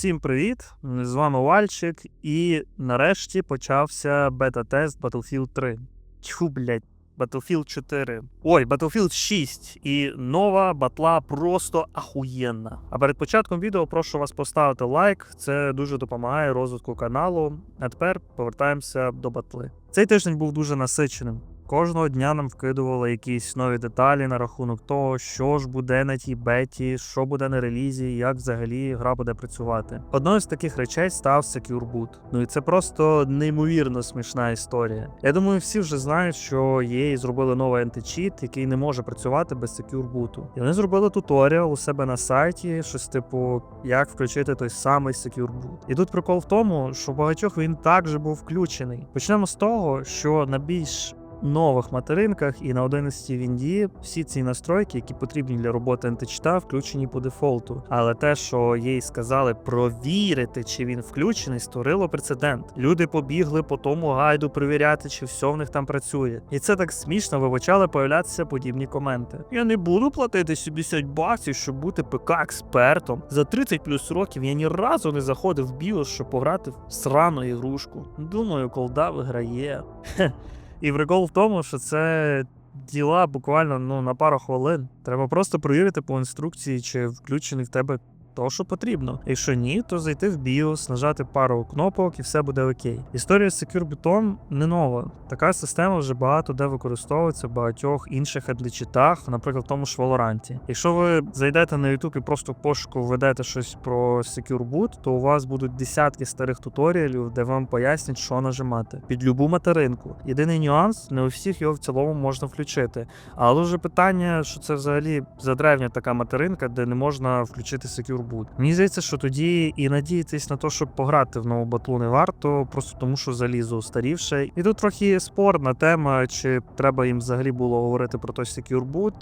Всім привіт! З вами Вальчик, і нарешті почався бета-тест Battlefield 3. Тьху, блядь, Battlefield 4. Ой, Battlefield 6. І нова батла просто ахуєнна. А перед початком відео прошу вас поставити лайк. Це дуже допомагає розвитку каналу. А тепер повертаємося до батли. Цей тиждень був дуже насиченим. Кожного дня нам вкидували якісь нові деталі на рахунок того, що ж буде на тій беті, що буде на релізі, як взагалі гра буде працювати. Одною з таких речей став Secure. Ну і це просто неймовірно смішна історія. Я думаю, всі вже знають, що EA зробили новий античіт, який не може працювати без Secure. І вони зробили туторіал у себе на сайті, щось типу, як включити той самий Secure. І тут прикол в тому, що багатьох він також був включений. Почнемо з того, що на більш нових материнках і на 11 Вінді всі ці настройки, які потрібні для роботи античита, включені по дефолту. Але те, що їй сказали провірити, чи він включений, створило прецедент. Люди побігли по тому гайду перевіряти, чи все в них там працює. І це так смішно вибачали появлятися подібні коменти. Я не буду платити 70 баксів, щоб бути ПК експертом. За 30 плюс років я ні разу не заходив в біос, щоб пограти в срану ігрушку. Думаю, колда виграє. Хе. І прикол в тому, що це діла буквально ну, на пару хвилин. Треба просто перевірити по інструкції, чи включений в тебе то, що потрібно. Якщо ні, то зайти в BIOS, нажати пару кнопок і все буде окей. Історія з Secure Button не нова. Така система вже багато де використовується в багатьох інших адлічитах, наприклад, в тому ж Valorant. Якщо ви зайдете на YouTube і просто в пошуку введете щось про Secure Boot, то у вас будуть десятки старих туторіалів, де вам пояснять, що нажимати під любу материнку. Єдиний нюанс, не у всіх його в цілому можна включити. Але вже питання, що це взагалі задревня така материнка, де не можна включити Secure Boot. Мені здається, що тоді і надіятись на те, щоб пограти в нову батлу не варто, просто тому що залізо устарівше. І тут трохи спорна тема, чи треба їм взагалі було говорити про той секюрбут,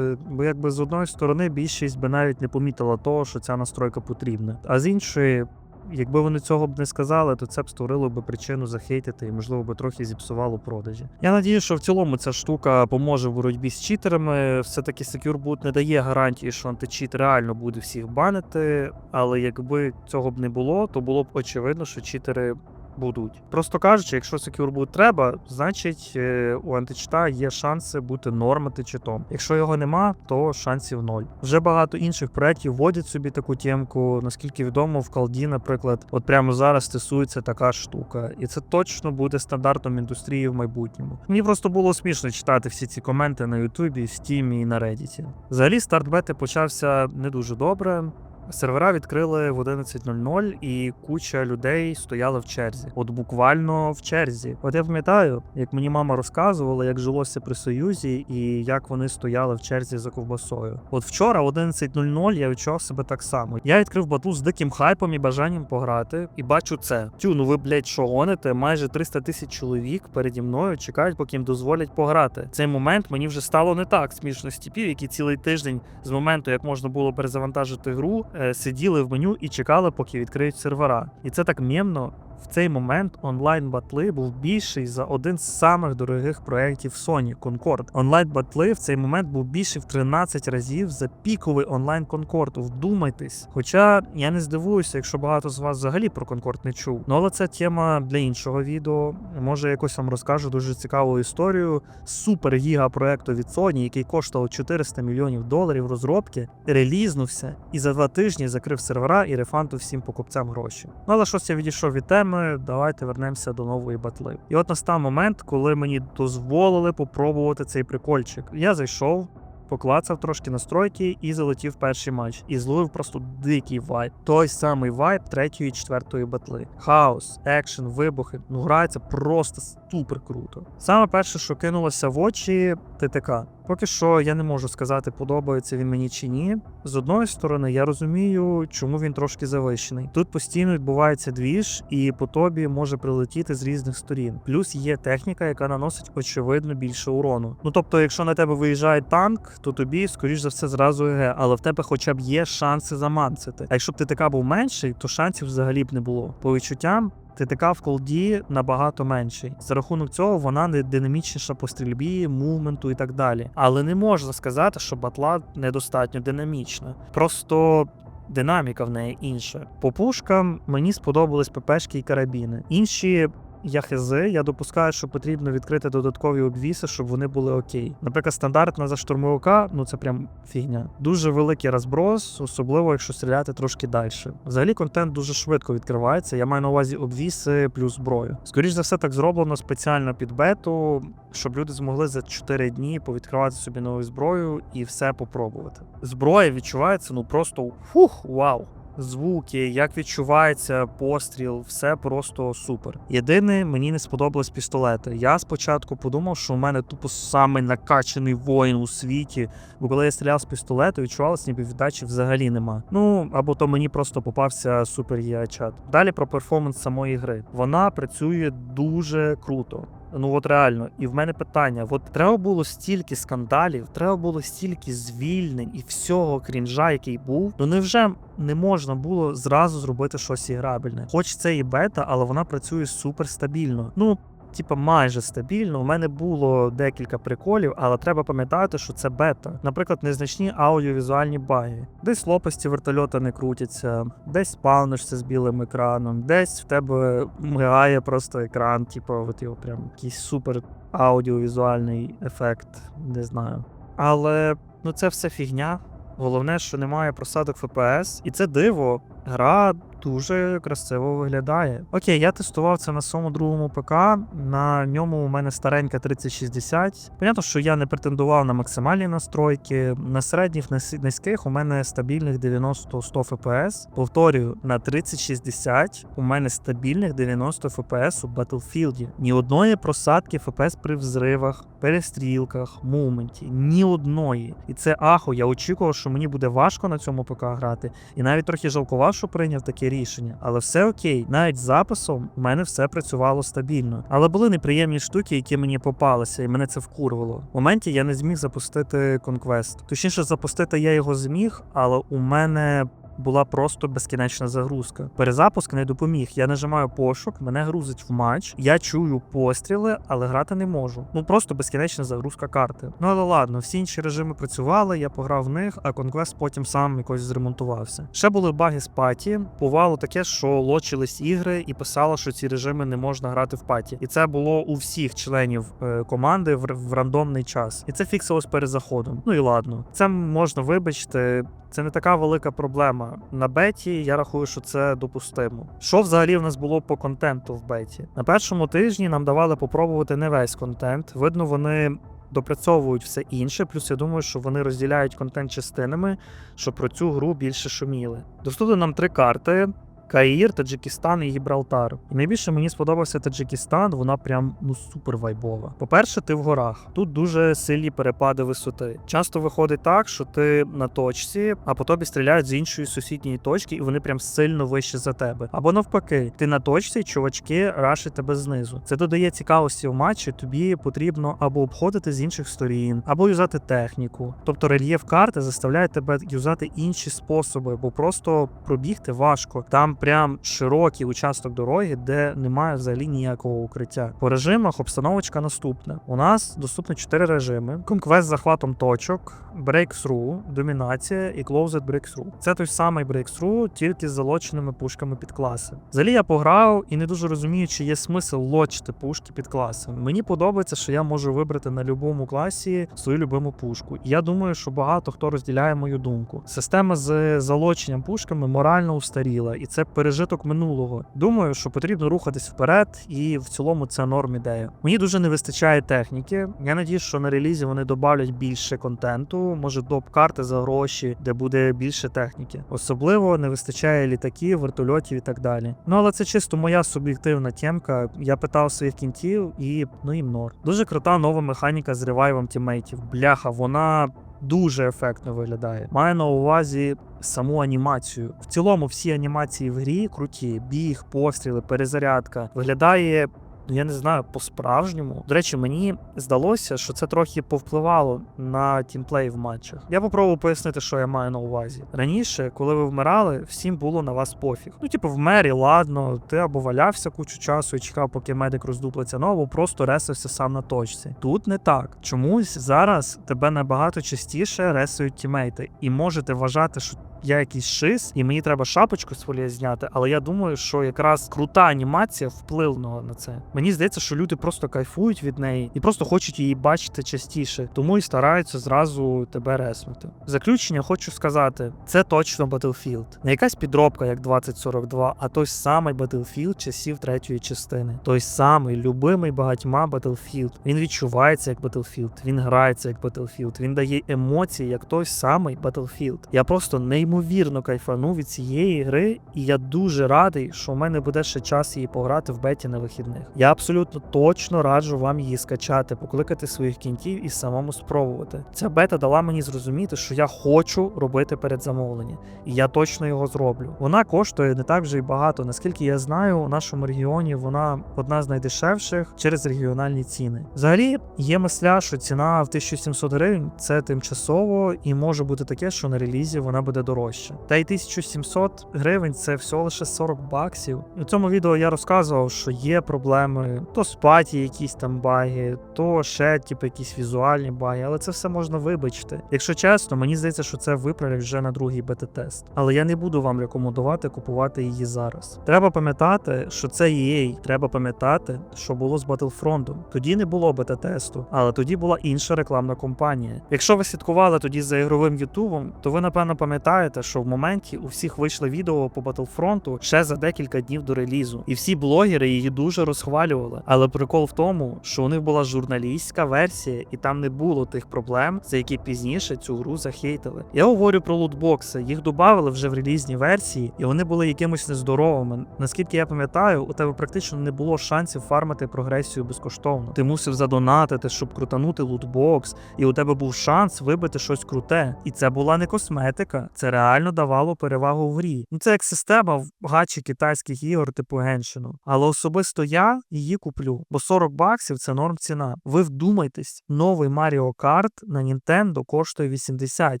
бо якби з одної сторони більшість би навіть не помітила того, що ця настройка потрібна. А з іншої. Якби вони цього б не сказали, то це б створило б причину захейтити і, можливо, би трохи зіпсувало продажі. Я надію, що в цілому ця штука поможе в боротьбі з читерами. Все-таки Secure Boot не дає гарантії, що античіт реально буде всіх банити. Але якби цього б не було, то було б очевидно, що читери будуть. Просто кажучи, якщо Secure Boot треба, значить е, у античита є шанси бути норм античитом. Якщо його нема, то шансів ноль. Вже багато інших проєктів вводять собі таку тємку. Наскільки відомо, в колді, наприклад, от прямо зараз тестується така штука, і це точно буде стандартом індустрії в майбутньому. Мені просто було смішно читати всі ці коменти на Ютубі, Стімі і на Reddit. Взагалі, старт бети почався не дуже добре. Сервера відкрили в 11.00 і куча людей стояли в черзі. От буквально в черзі. От я пам'ятаю, як мені мама розказувала, як жилося при Союзі і як вони стояли в черзі за ковбасою. От вчора, в 11.00, я відчував себе так само. Я відкрив бату з диким хайпом і бажанням пограти, і бачу це. Тю, ну ви, блядь, що гоните? Майже 300 тисяч чоловік переді мною чекають, поки їм дозволять пограти. Цей момент мені вже стало не так смішно з тіпів, які цілий тиждень з моменту, як можна було перезавантажити гру, сиділи в меню і чекали, поки відкриють сервера. І це так мємно. В цей момент онлайн батли був більший за один з самих дорогих проєктів Sony Concord. Онлайн батли в цей момент був більший в 13 разів за піковий онлайн Concord. Вдумайтесь. Хоча я не здивуюся, якщо багато з вас взагалі про Concord не чув. Ну але це тема для іншого відео. Може, якось вам розкажу дуже цікаву історію супер гіга проекту від Sony, який коштував 400 мільйонів доларів розробки, релізнувся і за два тижні закрив сервера і рефанту всім покупцям гроші. Ну але щось я відійшов від теми теми, давайте вернемося до нової батли. І от настав момент, коли мені дозволили попробувати цей прикольчик. Я зайшов. Поклацав трошки настройки і залетів перший матч. І зловив просто дикий вайб. Той самий вайб третьої і четвертої батли. Хаос, екшен, вибухи. Ну грається просто супер круто. Саме перше, що кинулося в очі, ТТК. Поки що я не можу сказати, подобається він мені чи ні. З одної сторони, я розумію, чому він трошки завищений. Тут постійно відбувається двіж, і по тобі може прилетіти з різних сторін. Плюс є техніка, яка наносить очевидно більше урону. Ну тобто, якщо на тебе виїжджає танк, то тобі, скоріш за все, зразу ЕГ, але в тебе хоча б є шанси заманцити. А якщо б ТТК був менший, то шансів взагалі б не було. По відчуттям. ТТК в колді набагато менший. За рахунок цього вона не динамічніша по стрільбі, мувменту і так далі. Але не можна сказати, що батла недостатньо динамічна. Просто динаміка в неї інша. По пушкам мені сподобались ППшки і карабіни. Інші. Я хизи, я допускаю, що потрібно відкрити додаткові обвіси, щоб вони були окей. Наприклад, стандартна за штурмовика, ну це прям фігня. Дуже великий розброс, особливо якщо стріляти трошки далі. Взагалі контент дуже швидко відкривається. Я маю на увазі обвіси плюс зброю. Скоріше за все, так зроблено спеціально під бету, щоб люди змогли за 4 дні повідкривати собі нову зброю і все попробувати. Зброя відчувається ну просто фух, вау. Звуки, як відчувається постріл, все просто супер. Єдине, мені не сподобались пістолети. Я спочатку подумав, що у мене тупо самий накачаний воїн у світі. Бо коли я стріляв з пістолету, відчувалося, ніби віддачі взагалі нема. Ну або то мені просто попався супер чат. Далі про перформанс самої гри. Вона працює дуже круто. Ну от реально, і в мене питання: от треба було стільки скандалів, треба було стільки звільнень і всього крінжа, який був. Ну невже не можна було зразу зробити щось іграбельне? Хоч це і бета, але вона працює суперстабільно. Ну. Типа майже стабільно. У мене було декілька приколів, але треба пам'ятати, що це бета. Наприклад, незначні аудіовізуальні баги. Десь лопасті вертольота не крутяться, десь спавнишся з білим екраном, десь в тебе мигає просто екран, типу, от його прям якийсь супер аудіовізуальний ефект, не знаю. Але ну це все фігня. Головне, що немає просадок FPS, і це диво. Гра дуже красиво виглядає. Окей, я тестував це на своєму другому ПК. На ньому у мене старенька 3060. Понятно, що я не претендував на максимальні настройки. На середніх низьких у мене стабільних 90-100 FPS. Повторюю, на 3060 у мене стабільних 90 FPS у Battlefield. Ні одної просадки FPS при взривах, перестрілках, мументі. Ні одної. І це ахо. Я очікував, що мені буде важко на цьому ПК грати. І навіть трохи жалкував, що прийняв рішення. Але все окей, навіть з записом у мене все працювало стабільно. Але були неприємні штуки, які мені попалися, і мене це вкурвало. В моменті я не зміг запустити конквест. Точніше, запустити я його зміг, але у мене. Була просто безкінечна загрузка. Перезапуск не допоміг. Я нажимаю пошук, мене грузить в матч. Я чую постріли, але грати не можу. Ну просто безкінечна загрузка карти. Ну але ладно, всі інші режими працювали, я пограв в них, а Conquest потім сам якось зремонтувався. Ще були баги з паті. Бувало таке, що лочились ігри і писало, що ці режими не можна грати в паті. І це було у всіх членів е, команди в, рандомний час. І це фіксилось перед заходом. Ну і ладно, це можна вибачити. Це не така велика проблема. На беті я рахую, що це допустимо. Що взагалі в нас було по контенту в беті? На першому тижні нам давали попробувати не весь контент. Видно, вони допрацьовують все інше. Плюс я думаю, що вони розділяють контент частинами, щоб про цю гру більше шуміли. Доступно нам три карти. Каїр, Таджикистан і Гібралтар. І найбільше мені сподобався Таджикистан, вона прям ну супер вайбова. По-перше, ти в горах. Тут дуже сильні перепади висоти. Часто виходить так, що ти на точці, а по тобі стріляють з іншої сусідньої точки, і вони прям сильно вище за тебе. Або навпаки, ти на точці, чувачки рашать тебе знизу. Це додає цікавості в матчі. Тобі потрібно або обходити з інших сторін, або юзати техніку. Тобто рельєф карти заставляє тебе юзати інші способи, бо просто пробігти важко. Там прям широкий участок дороги, де немає взагалі ніякого укриття. По режимах обстановочка наступна. У нас доступно 4 режими: конквест з захватом точок, breakthrough, домінація і closed breakthrough. Це той самий breakthrough, тільки з залоченими пушками під класи. Взагалі я пограв і не дуже розумію, чи є смисл лочити пушки під класи. Мені подобається, що я можу вибрати на будь-якому класі свою любиму пушку. Я думаю, що багато хто розділяє мою думку. Система з залоченням пушками морально устаріла, і це пережиток минулого. Думаю, що потрібно рухатись вперед, і в цілому це норм ідея. Мені дуже не вистачає техніки. Я надію, що на релізі вони додавлять більше контенту, може доп-карти за гроші, де буде більше техніки. Особливо не вистачає літаків, вертольотів і так далі. Ну але це чисто моя суб'єктивна тємка. Я питав своїх кінтів і ну їм нор. Дуже крута нова механіка з ревайвом тімейтів. Бляха, вона дуже ефектно виглядає. Маю на увазі саму анімацію. В цілому всі анімації в грі круті. Біг, постріли, перезарядка. Виглядає. Я не знаю, по-справжньому. До речі, мені здалося, що це трохи повпливало на тімплей в матчах. Я попробую пояснити, що я маю на увазі. Раніше, коли ви вмирали, всім було на вас пофіг. Ну, типу, в мері, ладно, ти або валявся кучу часу і чекав, поки медик роздуплиться, ну або просто ресився сам на точці. Тут не так. Чомусь зараз тебе набагато частіше ресують тімейти, і можете вважати, що я якийсь шиз, і мені треба шапочку з фолії зняти, але я думаю, що якраз крута анімація вплинула на це. Мені здається, що люди просто кайфують від неї і просто хочуть її бачити частіше, тому і стараються зразу тебе реснути. Заключення хочу сказати: це точно Battlefield. Не якась підробка, як 2042, а той самий Battlefield часів третьої частини. Той самий любимий багатьма Battlefield. Він відчувається як Battlefield, він грається як Battlefield, він дає емоції як той самий Battlefield. Я просто неймовірно кайфанув від цієї гри, і я дуже радий, що в мене буде ще час її пограти в беті на вихідних. Я абсолютно точно раджу вам її скачати, покликати своїх кінтів і самому спробувати. Ця бета дала мені зрозуміти, що я хочу робити передзамовлення, і я точно його зроблю. Вона коштує не так вже й багато. Наскільки я знаю, у нашому регіоні вона одна з найдешевших через регіональні ціни. Взагалі є мисля, що ціна в 1700 гривень це тимчасово, і може бути таке, що на релізі вона буде дорожча. Та й 1700 гривень це всього лише 40 баксів. У цьому відео я розказував, що є проблеми, то з паті якісь там баги, то ще типу якісь візуальні баги, але це все можна вибачити. Якщо чесно, мені здається, що це виправлять вже на другий бета-тест. Але я не буду вам рекомендувати купувати її зараз. Треба пам'ятати, що це EA. Треба пам'ятати, що було з Battlefront. Тоді не було бета-тесту, але тоді була інша рекламна кампанія. Якщо ви слідкували тоді за ігровим Ютубом, то ви напевно пам'ятаєте, що в моменті у всіх вийшли відео по Battlefront ще за декілька днів до релізу, і всі блогери її дуже розхвалювали. Але прикол в тому, що у них була журналістська версія, і там не було тих проблем, за які пізніше цю гру захейтили. Я говорю про лутбокси, їх додавали вже в релізній версії, і вони були якимось нездоровими. Наскільки я пам'ятаю, у тебе практично не було шансів фармити прогресію безкоштовно. Ти мусив задонатити, щоб крутанути лутбокс, і у тебе був шанс вибити щось круте. І це була не косметика, це реально давало перевагу в грі. Ну це як система в гачі китайських ігор типу Геншину. Але особисто я її куплю, бо 40 баксів це норм ціна. Ви вдумайтесь, новий Mario Kart на Nintendo коштує 80.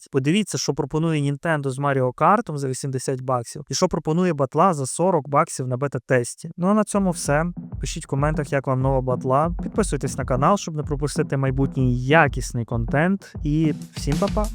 Подивіться, що пропонує Nintendo з Mario Kart за 80 баксів, і що пропонує батла за 40 баксів на бета-тесті. Ну а на цьому все. Пишіть в коментах, як вам нова батла. Підписуйтесь на канал, щоб не пропустити майбутній якісний контент. І всім па-па!